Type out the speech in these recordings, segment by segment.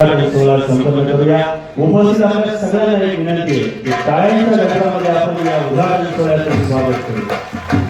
सोहळा संपन्न करूया उपस्थित आपल्या सगळ्यांना एक विनंती आहे की टाळ्यांच्या गजरामध्ये आपण या उदाहरण सोहळ्याचं स्वागत करूया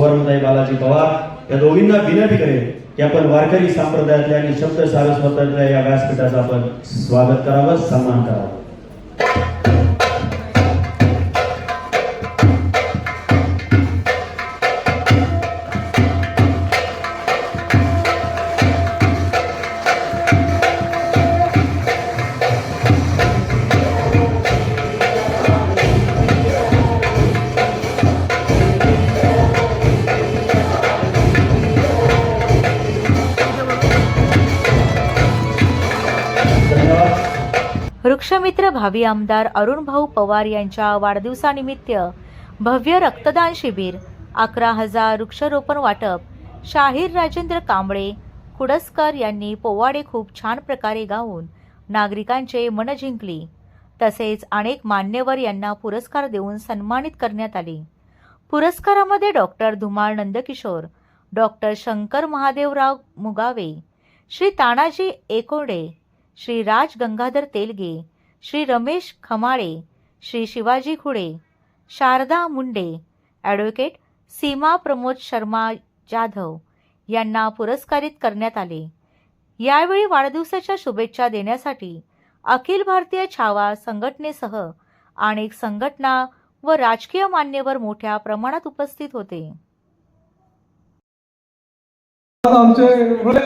सुवर्णताई बालाजी पवार या दोघींना विनंती करेल की आपण वारकरी संप्रदायातल्या आणि शब्द सारस्वतातल्या या व्यासपीठाचं आपण स्वागत करावं सन्मान करावं. वृक्षमित्र भावी आमदार अरुणभाऊ पवार यांच्या वाढदिवसानिमित्त भव्य रक्तदान शिबिर अकरा हजार वृक्षरोपण वाटप शाहीर राजेंद्र कांबळे कुडसकर यांनी पोवाडे खूप छान प्रकारे गाऊन नागरिकांचे मन जिंकली. तसेच अनेक मान्यवर यांना पुरस्कार देऊन सन्मानित करण्यात आले. पुरस्कारामध्ये doctor Dhumal Nandkishor doctor Shankar Mahadevrao Mugave Shri Tanaji Ekode Shri Raj Gangadhar Telge Shri Ramesh Khamale Shri Shivaji Khude Sharda Munde advocate Seema Pramod Sharma Jadhav यांना पुरस्कारित करण्यात आले. यावेळी वाढदिवसाच्या शुभेच्छा देण्यासाठी अखिल भारतीय छावा संघटनेसह अनेक संघटना व राजकीय मान्यवर मोठ्या प्रमाणात उपस्थित होते. आमचे अद्भुत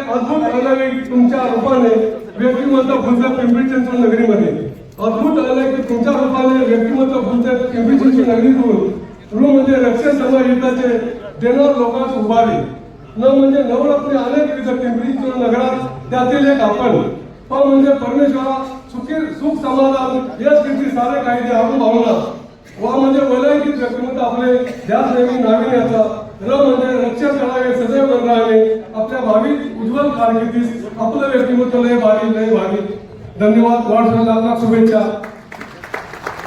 तुमच्या रूपाने व्यक्तिमत्व फुलते पिंपरी चिंचवड नगरीमध्ये? अद्भुत अलौकिक तुमच्या रूपाने व्यक्तिमत्व फुलते पिंपरी चिंचवड नगरीतून ऋण म्हणजे रक्षण समाजहिताचे देणार लोकांस उभारी न म्हणजे नवरत्ने अनेक विविध पिंपरी चिंचवड नगरात त्यातील एक आपण प म्हणजे परमेश्वरा सुखी सुख समाधान या स्थिती सारे कायदे आपण भावना वा म्हणजे वलयकीत व्यक्तिमत्व आपले ध्यास नेहमी नाविन्याचा र म्हणजे रक्षण सदैव राहावे आपल्या भावी उज्ज्वल कारकिर्दीस आपलं व्यक्तिमत्व लय भारी लय भारी। धन्यवाद वाढदिवसाला शुभेच्छा।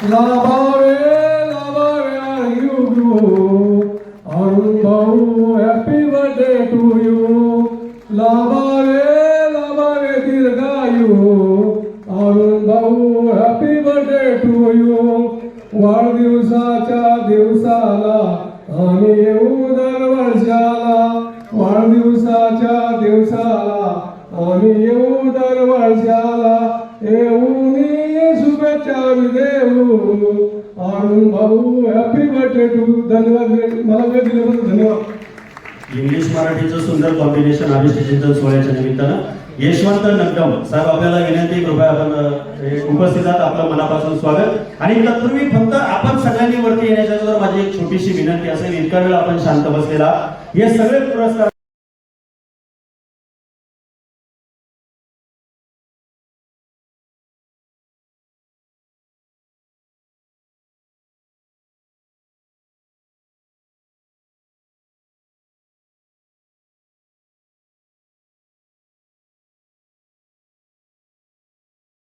लाभावे लाभावे you you अरुण भाऊ हॅपी बर्थडे टू यू लाभावे लाभावे, दीर्घायू। दिवसाला आम्ही येऊ दर येऊन शुभेच्छा देऊ आणून भाऊ हॅपी बर्थडे टू धन्यवाद मला वेळ दिल्याबद्दल धन्यवाद. इंग्लिश मराठीचं सुंदर कॉम्बिनेशन अभिषेक सोहळ्याच्या निमित्तानं. यशवंत नगम साहेब आपल्याला विनंती कृपया आपण उपस्थित आहात. आपलं मनापासून स्वागत. आणि तत्पूर्वी फक्त आपण सगळ्यांनी वरती येण्याच्या माझी एक छोटीशी विनंती असेल. इतका वेळ आपण शांत बसलेला हे सगळे पुरस्कार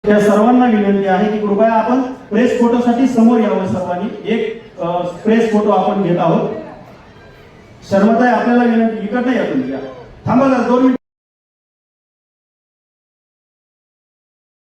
त्या सर्वांना विनंती आहे की कृपया आपण प्रेस फोटोसाठी समोर यावं सर्वांनी. एक प्रेस फोटो आपण घेत आहोत. शर्मताई आपल्याला विनंती इकडनं या तुमच्या थांबा दोन मिनिट.